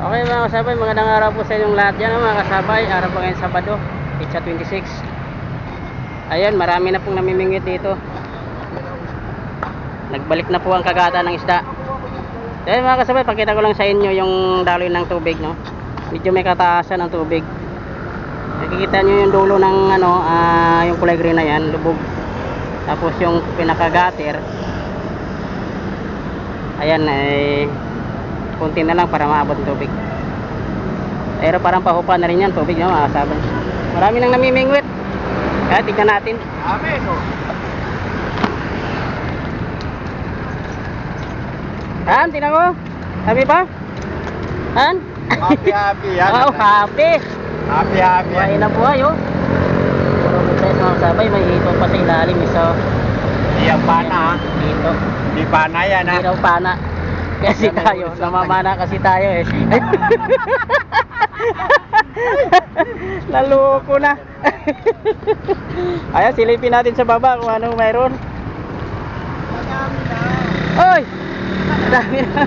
Okay mga kasabay, magandang araw po sa inyong lahat yan mga kasabay. Araw po ngayon Sabado, Pitsa 26. Ayan, marami na pong namimingwit dito. Nagbalik na po ang kagata ng isda. Ayan mga kasabay, pakita ko lang sa inyo yung daloy ng tubig. No? Medyo may kataasan ng tubig. Nakikita nyo yung dulo ng ano, ah, yung kulay green na yan, lubog. Tapos yung pinakagater, ayan ay kunti na lang para maabot ng tubig. Pero parang pahupa na rin yan, tubig no, mga kasabay. Marami nang namimingwit. Kaya tignan natin. Amen, no? Han, tingnan mo. Sabi pa? Han? Happy, happy, yan. Wow, happy. Happy, happy. Buhay na buhay, oh. Puro mga kasabay, may hito pa sa ilalim. Isa, Hindi yan pana, ha? hito. Hindi pana yan, ha? Hindi raw pana. Kasi tayo, namamana kasi tayo eh. Naloko na. Ayan, silipin natin sa baba kung anong mayroon. Oy! Dami na.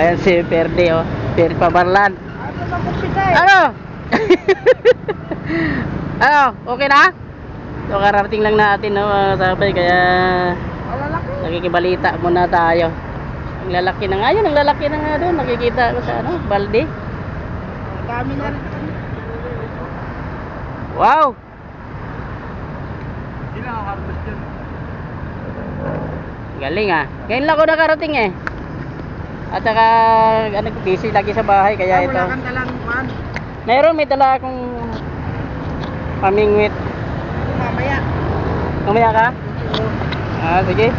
Ayan si Perde oh. Perde Pabarlan. Ano? ano? Okay na? So kararating lang natin no mga sabay kaya nakikibalita muna tayo. Ang lalaki na nga yun, ang lalaki na nga doon. Nakikita ko sa ano, balde. Dami na rin. Wow! Hindi na harvest yun. Galing ah. Ngayon lang ako nakarating eh. At saka, ano, busy lagi sa bahay kaya ito. Wala kang talang man. Meron, may dala akong pamingwit. Mamaya. Mamaya ka? Ah, sige.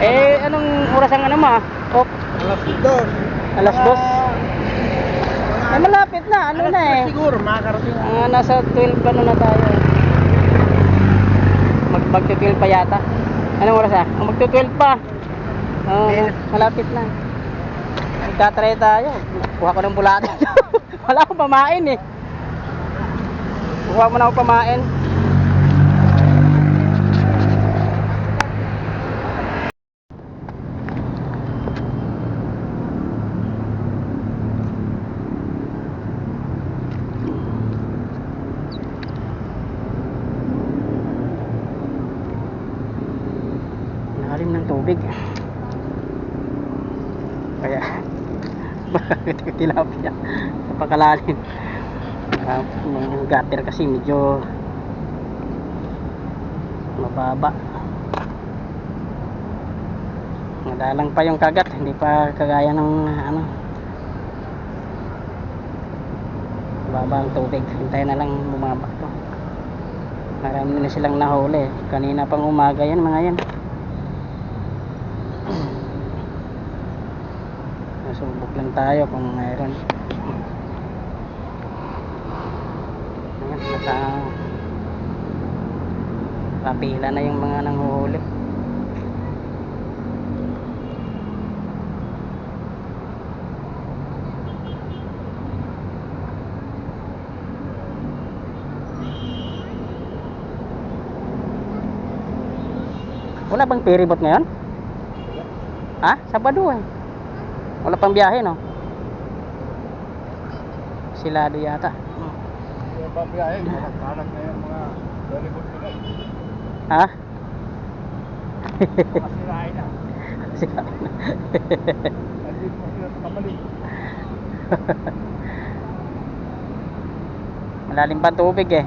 Eh, anong oras ang ano mo ah? Oh, Alas dos. alas dos. Ay, malapit na. Ano na eh. Siguro, makakarating. Ah, nasa 12 ano na tayo. Mag mag 12 pa yata. Anong oras ah? Oh, mag 12 pa. Oh, Eh. malapit na. Magtatry tayo. Kuha ko ng bulate. Wala akong pamain eh. Kuha mo na ako pamain. Lalim ng tubig. Kaya bakit yung tilapia napakalalim. Uh, yung gutter kasi medyo mababa. Madalang pa yung kagat, hindi pa kagaya ng ano baba ang tubig. Hintayin na lang bumaba to. Marami na silang nahuli. Kanina pang umaga yan mga yan. Nasubok lang tayo kung mayroon. Ayan, naka kapila na yung mga nanghuhuli. Wala bang ferry ngayon? Ha? Sabado eh. Wala pang biyahe no? Silado yata. Yung pabiyahin, kalag na yung mga Bollywood nila. Ha? Masirain na. Sila- Andito mo sila sa. Malalim pa tubig eh.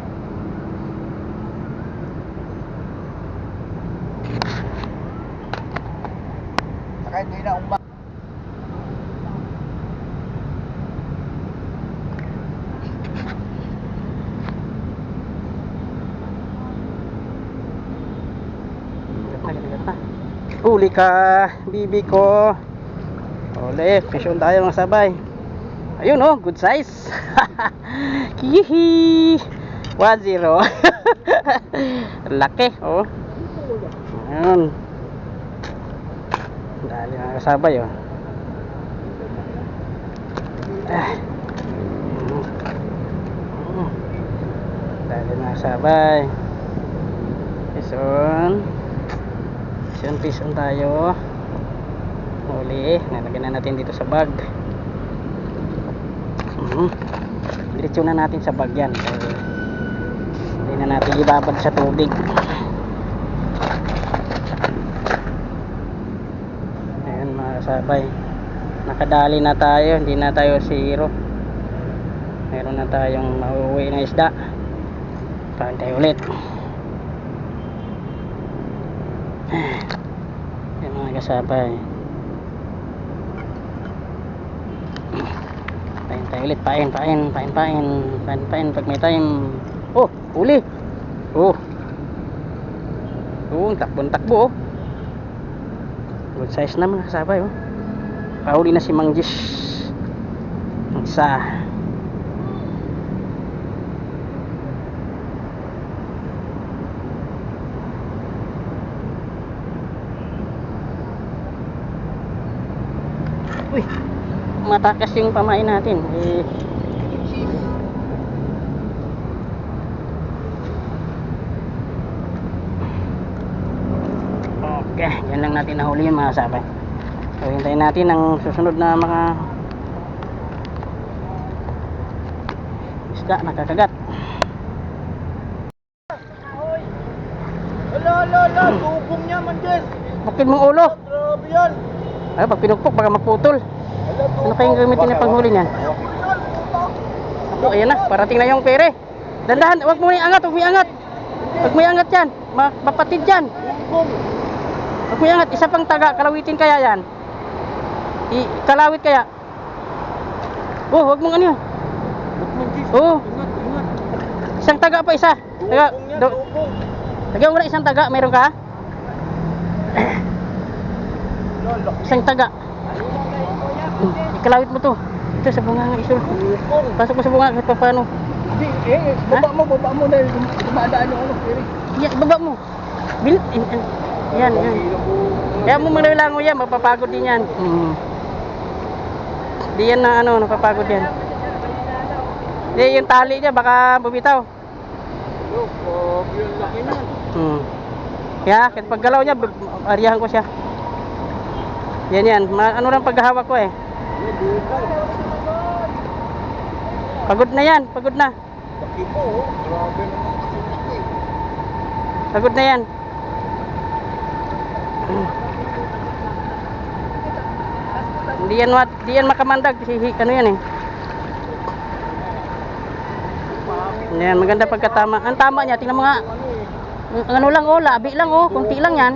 Saka hindi na umba. Gagat na, gagat na. Huli ka, bibi ko. Ole, mission tayo mga sabay. Ayun oh, good size. Kihi. 1-0. Laki, oh. Ayun. Dali mga kasabay, oh. Ah. Dali mga kasabay. Pison, pison tayo. Huli. Nalagyan na natin dito sa bag. Mhm. Diretso na natin sa bagyan. Eh, hindi na natin ibabad sa tubig. Ayan mga kasabay. Nakadali na tayo. Hindi na tayo zero. Meron na tayong mauwi na isda. Kain tayo ulit. Ayan mga kasabay. Pain tayo ulit, pain, pain, pain, pain, pain, pain, pag may time. Oh, huli. Oh. Oh, takbo, takbo oh. Good size na mga kasabay oh. Kahuli na si Mang. Ang Isa. Matakas yung pamain natin. Eh, Okay, yan lang natin nahuli yung mga sabay. So, hintayin natin ang susunod na mga isda nakakagat. Ala, ala, ala, tubong niya man, Jess. Bakit mong ulo? Grabe yan. Ay, pag pinukpok baka maputol. Ano kayong gamitin na panghuli niyan? Ako, ayan na, parating na yung pere. Dandahan, wag mo iangat, wag mo iangat. Wag mo iangat yan, Ma- mapatid yan. Tubong. Wag mo iangat, isa pang taga, kalawitin kaya yan. I, kalawit kaya. Oh, wag mong ano yun. Oh, isang taga pa isa. Taga, yan, do, taga mo na isang taga, meron ka? Isang taga. Ikalawit mo to. Ito sa bunga nga isul. Pasok mo sa bunga kahit pa paano. Hindi, eh, baba mo, baba mo dahil dumadaan yung ano, Piri. Yan, baba mo. Bil, in, in, yan, yan. Kaya mo manilango yan, mapapagod din yan. Hmm. Di yan na ano, napapagod yan. Di yung tali niya, baka bumitaw. Hmm. Kaya, kahit paggalaw niya, ariyahan ko siya. Yan yan, Ma- ano lang paghahawak ko eh. Eh. Pagod na yan, pagod na. Laki po, oh. Grabe naman kasi laki. Pagod na yan. Hindi yan, mat, di yan makamandag kasi hi- ano yan eh. Yan, maganda pagkatama. Ang tama niya, tingnan mo nga. Ano eh. Ang ano lang oh, labi lang oh, konti lang yan.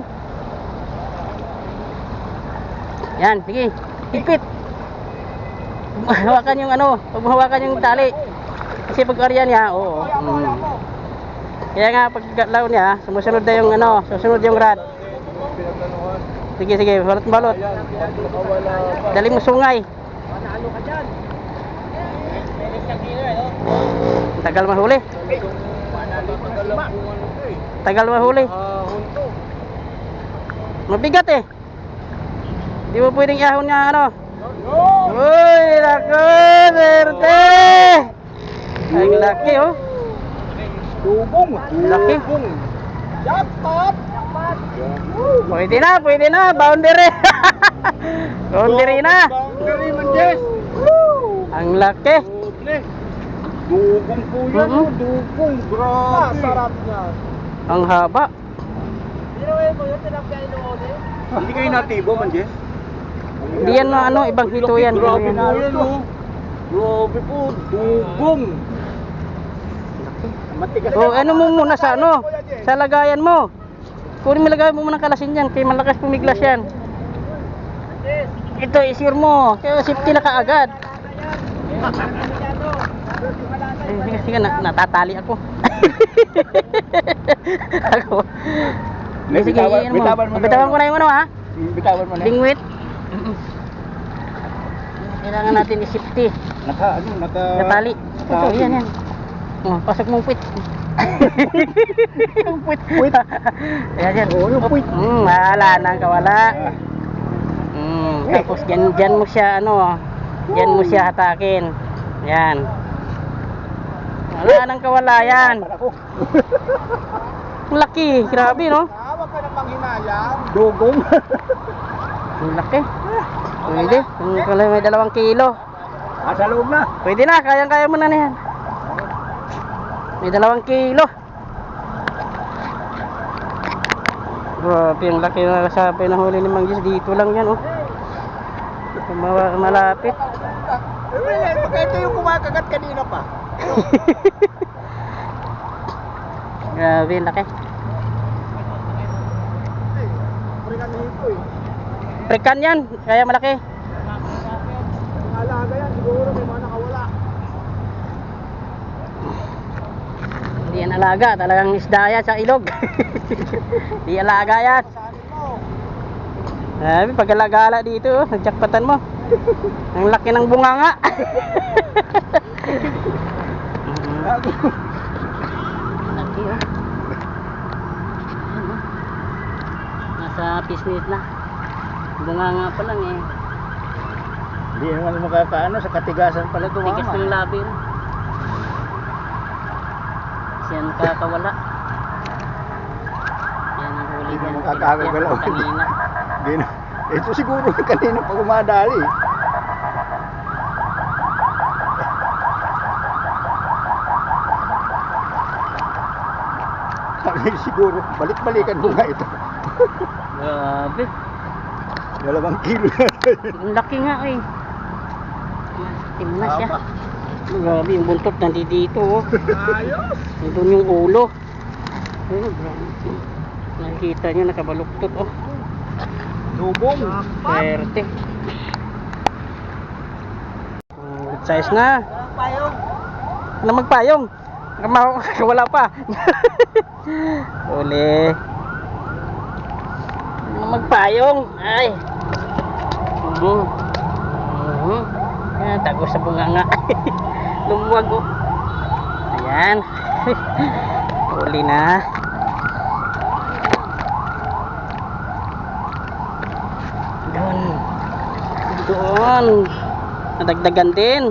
Yan, sige. Higpit. Hawakan yung ano, pag hawakan yung tali. Kasi pag arya niya, oo. Mm. Kaya nga pag niya, sumusunod na yung ano, susunod yung rad. Sige, sige, balot balot. Ayan, pag nakawala pa. Dali mo sungay. Panalo ka dyan. Tagal mahuli. Tagal mahuli. Mabigat eh. Di mo pwedeng ihahon niya ano. Uy, lako, berte! Ang laki oh. Tubong. Laki. Jackpot! Pwede na, pwede na, boundary. boundary na. Boundary man, Jess. Ang laki. Dugong po yan, Mhm. oh. Dugong. Grabe. Sarap niya. Ang haba. Hindi kayo natibo man, Jess? Hindi yan na ano, ibang hito yan. Grabe po yan, oh. Grabe po. Dugong. Matigas. Oh, ano mo muna sa ano? Sa lagayan mo. Kunin mo lagayan mo muna ng kalasin yan, kaya malakas pumiglas yan. Ito, isir mo. Kaya safety na kaagad. Eh, sige, sige, na, natatali ako. ako. Sige, Bitawan- iyan mo. bitawan mo na Bitawan yun. ko na yung ano ha. Bitawan mo na. Lingwit. Kailangan natin i-safety. Naka, ano, naka... Natali. Ito, yan, yan. Oh, pasok mong puwit. yung puwit. Puwit. Yan, yan. Oo, yung puwit. Hmm, wala nang kawala. Ah. Hmm, tapos dyan, dyan mo siya, ano, dyan mo siya hatakin. Yan. Wala nang kawala yan. Laki, grabe, no? Tawag ka na panghinayang. Dugong. Ang laki. Pwede. Kung kala may dalawang kilo. Ah, sa loob na. Pwede na, kayang-kaya mo na na yan. May dalawang kilo. Grabe, ang laki na sabi na huli ni Manggis. Dito lang yan, oh. Ma- malapit. Ito yung kumakagat kanina pa. Grabe, ang laki. Ito eh. Prekan yan, kaya malaki. Alaga yan, siguro may mga nakawala. Hindi yan alaga, talagang isda yan sa ilog. Hindi alaga yan. Sabi, pag alagala dito, oh, nagjakpatan mo. Ang laki ng bunganga. Laki oh. Nasa pisnit na. Bunganga pa lang eh. Hindi naman makakaano sa katigasan pala tumama. Tigas ng labi. oh. Siya nakakawala. Yan ang huli Hindi mo makakagalaw. Ko Kanina. Hindi na. Ito siguro kanina pa umadali. Siguro, balik-balikan mo nga ito. Grabe. Dalawang kilo na. Ang laki nga eh. Tim na siya. Tama. Grabe yung buntot nandito dito oh. Ayos! Nandun yung ulo. Ayun, grabe. Nakikita nyo nakabaluktot oh. Lubong. Swerte. Mm, Good size na. Payong. Ano magpayong? Wala pa. Uli. Magpayong? Ay. Mhm. Mhm. Yan, tago sa bunganga. Lumuwag oh. Ayan. Uli na. Doon. Doon. Nadagdagan din.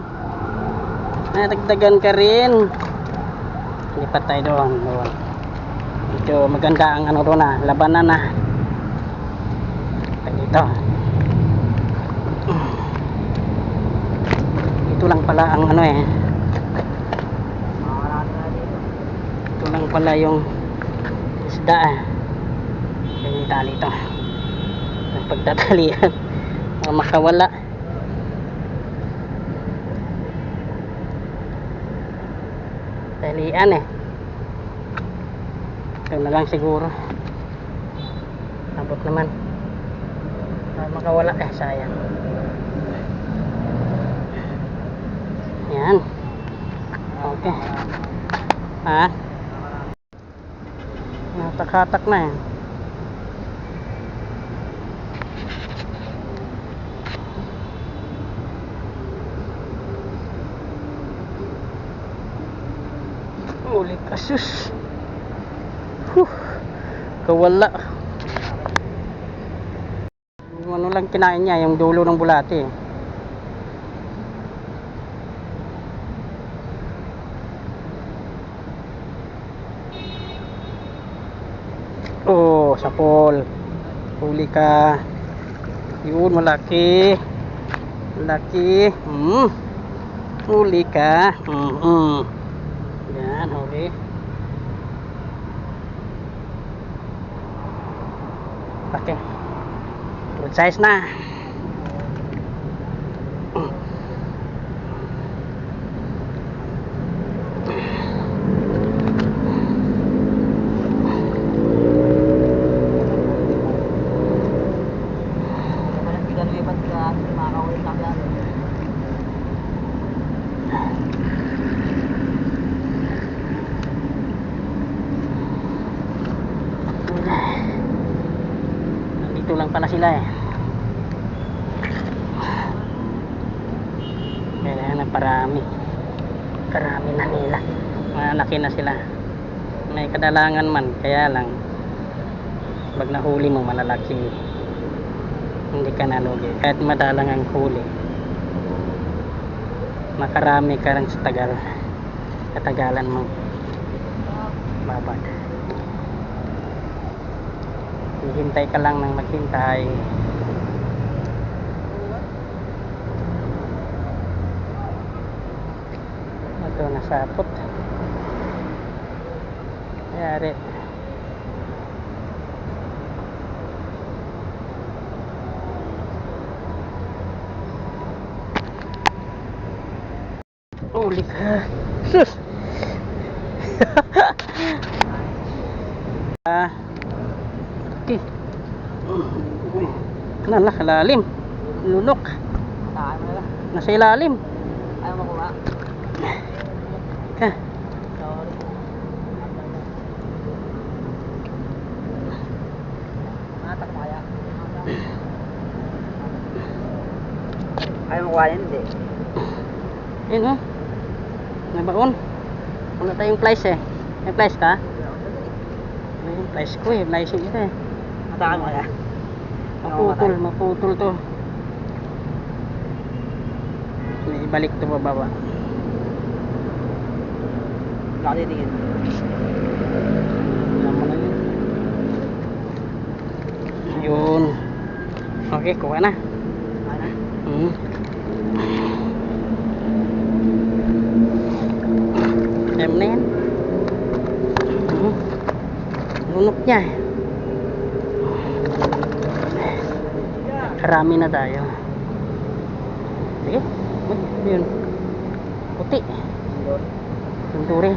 Nadagdagan ka rin. Lipat tayo doon. doon. Medyo maganda ang ano doon ah. Labanan na. Tayo dito. Ito lang pala ang ano eh. Ito lang pala yung isda. Yan yung tali ito. Ang pagtatalian. Makawala. Talian eh. Ito na lang siguro. Abot naman. Makawala eh, sayang. Yan. Okay. Ha? Natak-hatak na yan. Uli kasus. Huh. Kawala. Yung ano lang kinain niya, yung dulo ng bulate. Oh, sapol. Huli ka. Yun, malaki. Malaki. Hmm. Huli ka. Hmm. hmm. Yan, huli. Laki. Good size na. Nandito lang pala sila eh. Kaya na parami. Karami na nila. Malaki na sila. May kadalangan man, kaya lang pag nahuli mo malalaki hindi ka nalugi kahit madalang ang huli makarami ka rin sa tagal katagalan mo babad hihintay ka lang ng maghintay Sapot. Yari. Uli ka. Sus! ah. Okay. Uy. Nala, kalalim. Lunok. Nasa ilalim. Ayaw mo kuha? Ka. Ayaw mo kuha yan, hindi. Ayun oh. Nabaon. Wala tayong flies eh. May flies ka? May flies ko eh. Flies yung isa eh. Matakan mo kaya? Maputol, maputol to. Ibalik to bababa. Wala ka titingin. Na yun. Okay, kuha na. Ano? Hmm. Alam na yan. Hmm. Lunok niya. Karami na tayo. Sige. Uy, ano yun. Puti. Tunduri.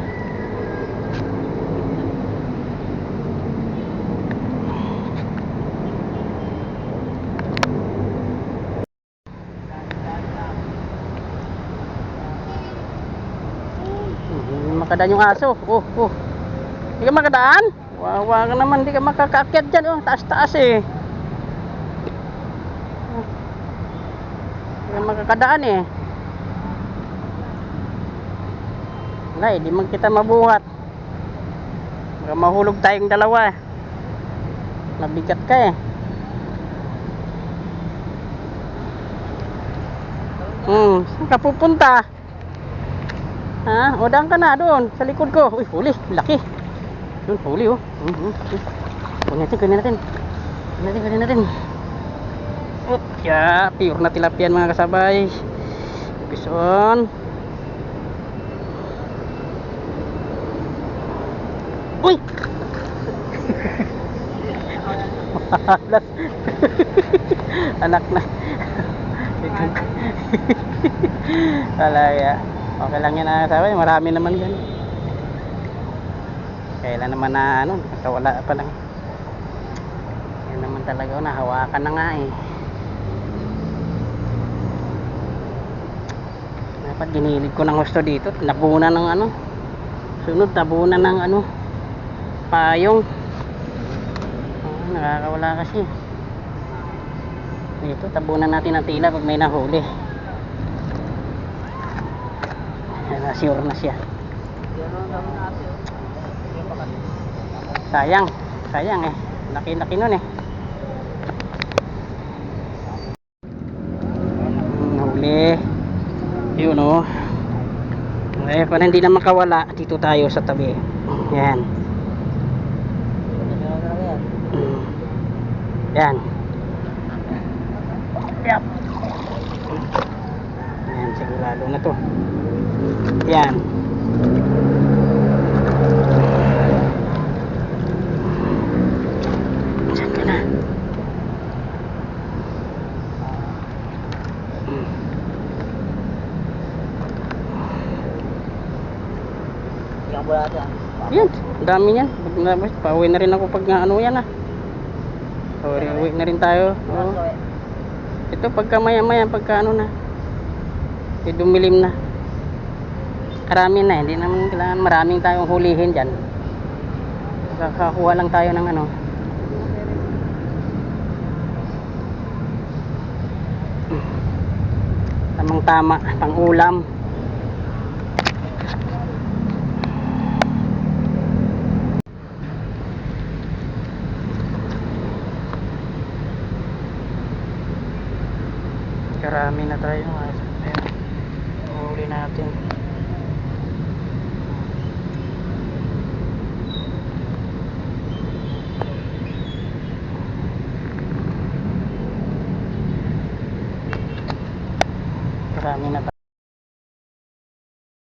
Hindi makadaan yung aso. Oh, oh. Hindi ka makadaan? Wawa ka naman, hindi ka makakaakyat dyan. Oh, taas-taas eh. Oh. Hindi ka makakadaan eh. Wala eh, di man kita mabuhat. Baka mahulog tayong dalawa. Mabigat ka eh. Hmm, saan ka pupunta? Ha? O daan ka na doon, sa likod ko. Uy, huli, laki. Doon, huli oh. Hmm, hmm. Kunin natin, kunin natin. Kunin natin, kunin natin. Ya, pure na tilapian mga kasabay. Pison. Uy! Malas. Anak na. Talaga. Okay lang yan na sabi. Marami naman yan. Kailan naman na ano, nakawala pa lang. Yan naman talaga. oh, Nahawakan na nga eh. Dapat ginilig ko ng gusto dito. Nabunan ng ano. Sunod, nabunan ng ano. Payong. Ah, nakakawala kasi. Dito, tabunan natin ang tila pag may nahuli. Ayan, na, siya. Sayang. Sayang eh. Laki-laki nun eh. Hmm, Nahuli. Yun oh. Eh, para hindi na makawala, dito tayo sa tabi. Yan. Mm. Yan. Yep. Yan, sigurado na to. Yan. Diyan ka na. Mm. Ilang bola natin ah. Yan, ang dami yan. Pag na, pauwi na rin ako pag nga ano yan ah. Pauwi, uwi na rin tayo. Oo. Ito pagka maya maya, pagka ano na. Eh, dumilim na. Karami na, hindi naman kailangan maraming tayong hulihin dyan. Kakakuha lang tayo ng ano. Tamang tama, pang ulam. Karami na tayo